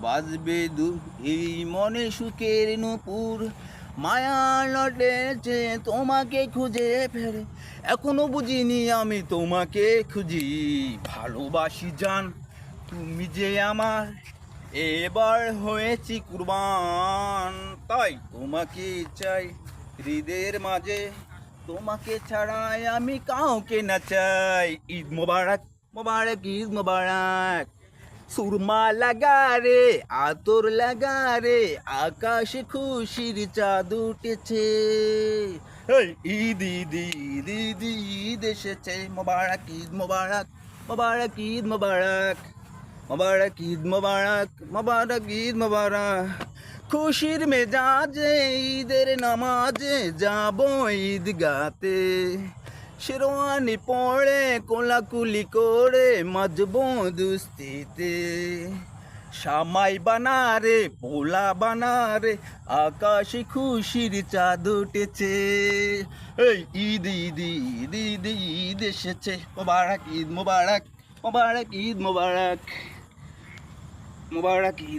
বাজবে দু এই মনে সুখের নূপুর। মায়া লটেছে তোমাকে খুঁজে ফেরে। এখনও বুঝিনি আমি তোমাকে খুঁজি। ভালোবাসি জান, তুমি যে আমার। এবার হয়েছি কুরবান, তাই তোমাকে চাই হৃদয়ের মাঝে। তোমাকে ছাড়াই আমি কাউকে না চাই। ঈদ মোবারক মোবারক, ঈদ মোবারক। সুরমা লাগা রে, আতর লাগা রে, আকাশে খুশির চাঁদ উঠেছে। ঈদ ঈদ ঈদ ঈদ ঈদ এসেছে। মোবারক, ঈদ মোবারক মোবারক, ঈদ মোবারক মোবারক, ঈদ মোবারক মোবারক, ঈদ মোবারক। খুশির মেজাজে, ঈদের নামাজে যাব ঈদ গাতে শেরওয়ানি পড়ে, কোলাকুলি করে মজবো দুস্তিতে সামাই বানারে, পোলা বানারে, আকাশে খুশির চাঁদ উঠেছে। এই ঈদ ঈদ ঈদ ঈদ ঈদ এসেছে। মোবারক, ঈদ, মোবারক মোবারক, ঈদ, মোবারক। মোবারক, ঈদ।